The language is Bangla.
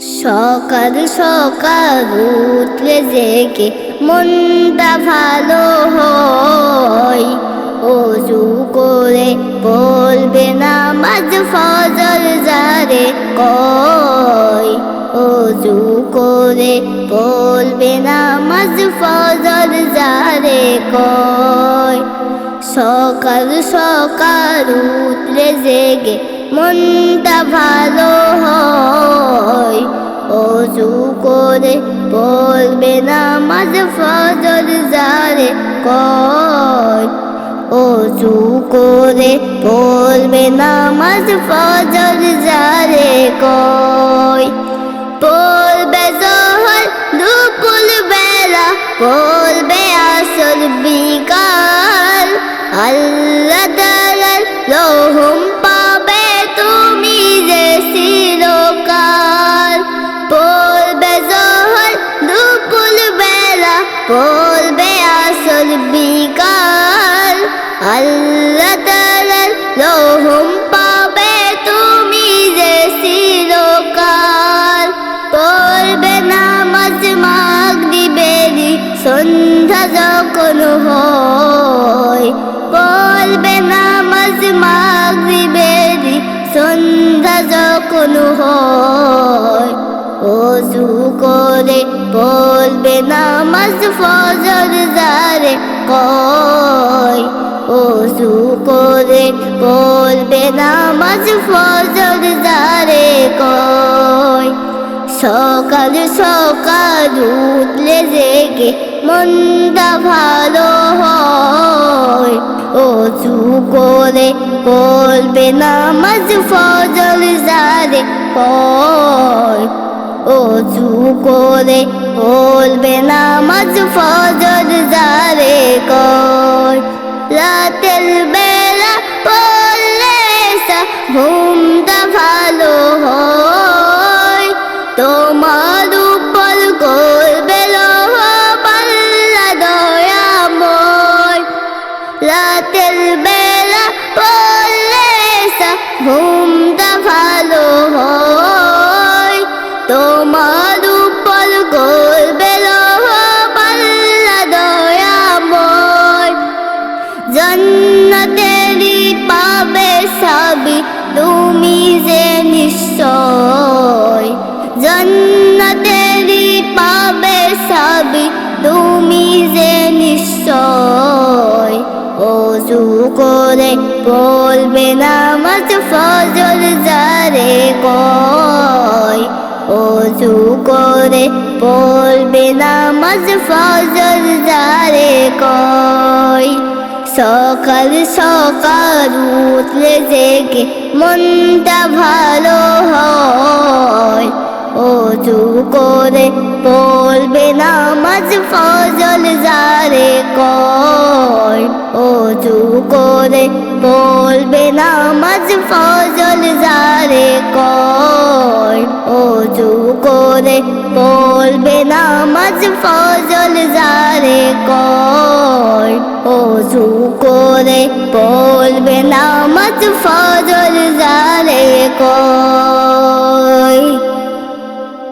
সকাল সকাল উঠলে জেগে মনটা ভালো হয়। অজু করে বলবে না মাঝ ফজল যারে কয়। অজু করে বলবে না মাঝ ফজল যারে কয়। সকাল সকাল উঠলে জেগে মনটা ভালো কয় অজু করে বলবে না মাঝ ফজল যারে কয়। বলবে জহর দুপুর বেলা, বলবে আসল বিকাল। আল্লাহ তালার রহম পাবে তুমি যে চিরকাল। বলবে জহর দুপুর বেলা বলবে আল্লাহ তালার রহম পাবে তুমি যে চিরকাল। পড়বে নামাজ, মাগ দিবেরি সন্ধ্যা যখন হয়। পড়বে নামাজ, মাগ দিবেরি সন্ধ্যা যখন হয়। অজু করে বলবে নামাজ, ফজর যারে কয়। অজু করে বলবে, নামাজ ফজর যারে কয়? সকাল সকাল উঠলে জেগে মন্দা ভালো হয়। অজু করে বলবে, নামাজ ফজল যারে কয়? অজু করে বলবে, নামাজ ফজল যারে কয়? রাতের বেলা পড়লে ঘুমটা ভালো হয়। তোমার উপর করবে দয়াময় রাতের বেলা যে নিশ্চয়। জন্নতেরি পাবে সবই, তুমি যে নিশ্চয়। অজু করে বলবে নামাজ ফজল যারে কয়। অজু করে বলবে নামাজ ফজল যারে কয়। সকাল সকাল উঠলে জেগে মনটা ভালো হয়। অজু করে বলবে, নামাজ ফজল যারে কয়? অজু করে বলবে, নামাজ ফজল যারে কয়? অজু করে পড়বে নামাজ ফজল যারে কয়। অজু করে পড়বে নামাজ ফজল যারে কয়।